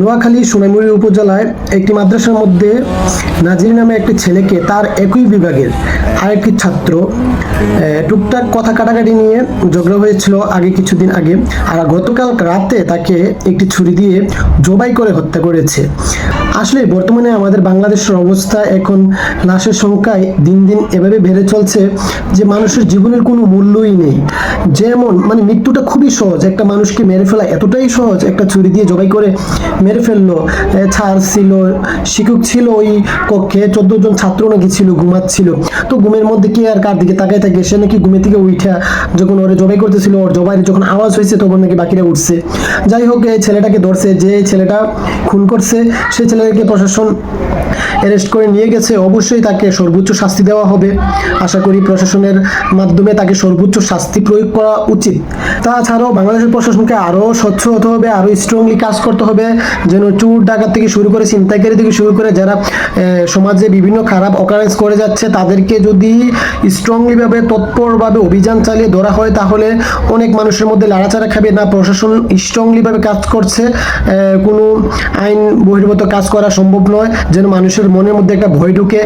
নোয়াখালী সোনামুড়ি উপজেলায় একটি মাদ্রাসার মধ্যে নাজির নামে একটি ছেলেকে তার একই বিভাগের আরেকটি ছাত্র টুকটাক কথা কাটাকাটি নিয়ে ঝগড়া হয়েছিল আগে কিছুদিন আগে। আর গতকাল রাতে তাকে একটি ছুরি দিয়ে জবাই করে হত্যা করেছে। আসলে বর্তমানে আমাদের বাংলাদেশের অবস্থা এখন লাশের সংখ্যায় দিন দিন এভাবে বেড়ে চলছে যে মানুষের জীবনের কোনো মূল্যই নেই। যেমন মানে মৃত্যুটা খুবই সহজ। একটা মানুষকে মেরে ফেলা এতটাই সহজ, একটা ছুরি দিয়ে জবাই করে মেরে ফেলল। ছাড় ছিল, শিক্ষক ছিল ওই কক্ষে, চোদ্দ জন ছাত্র নাকি ছিল, ঘুমাচ্ছিল। তো ঘুমের মধ্যে কে আর কার দিকে তাকায় থাকে, সে নাকি ঘুমে থেকে উঠা যখন ওরে জবাই করতেছিল, ওর জবাইয়ের যখন আওয়াজ হয়েছে তখন নাকি বাকিরা উঠছে। যাই হোক, এই ছেলেটাকে ধরছে, যে ছেলেটা খুন করছে সেই ছেলেটাকে প্রশাসন অ্যারেস্ট করে নিয়ে গেছে। অবশ্যই তাকে সর্বোচ্চ শাস্তি দেওয়া হবে। আশা করি প্রশাসনের মাধ্যমে তাকে সর্বোচ্চ শাস্তি প্রয়োগ করা উচিত। তাছাড়াও বাংলাদেশের প্রশাসনকে আরও স্বচ্ছ হতে হবে, আরও স্ট্রংলি কাজ করতে হবে। যেন চুর, ডাকাত থেকে শুরু করে ছিনতাইকারী থেকে শুরু করে যারা সমাজে বিভিন্ন খারাপ অকারেন্স করে যাচ্ছে, তাদেরকে যদি স্ট্রংলিভাবে তৎপরভাবে অভিযান চালিয়ে ধরা হয়, তাহলে অনেক মানুষের মধ্যে লাড়াচাড়া খাবে। না, প্রশাসন স্ট্রংলিভাবে কাজ করছে কোনো আইন বহির্ভূত কাজ করা সম্ভব নয়, যেন মানুষের মনের মধ্যে একটা ভয় ঢুকে।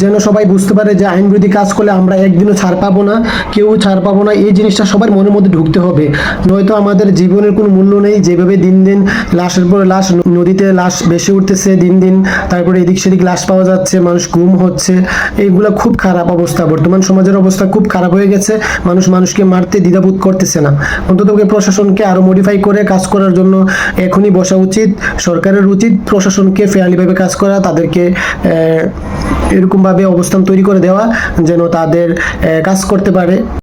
যেন সবাই বুঝতে পারে যে আইন বিরোধী কাজ করলে আমরা একদিনও ছাড় পাবো না, কেউ ছাড় পাবো না, এই জিনিসটা সবার মনের মধ্যে ঢুকতে হবে। নয়তো আমাদের জীবনের কোনো মূল্য নেই, যেভাবে দিন দিন লাশের পর লাশ ন- নদীতে লাশ বেশি উঠতেছে দিন দিন, তারপরে এদিক সেদিক লাশ পাওয়া যাচ্ছে, মানুষ গুম হচ্ছে। এইগুলো খুব খারাপ অবস্থা। বর্তমান সমাজের অবস্থা খুব খারাপ হয়ে গেছে। মানুষ মানুষকে মারতে দ্বিধাবোধ করতেছে না। অন্তত প্রশাসনকে আরও মডিফাই করে কাজ করার জন্য এখনই বসা উচিত। সরকারের উচিত প্রশাসনকে ফেয়ারলিভাবে কাজ করা, তাদেরকে এরকমভাবে অবস্থান তৈরি করে দেওয়া, যেন তাদের কাজ করতে পারে।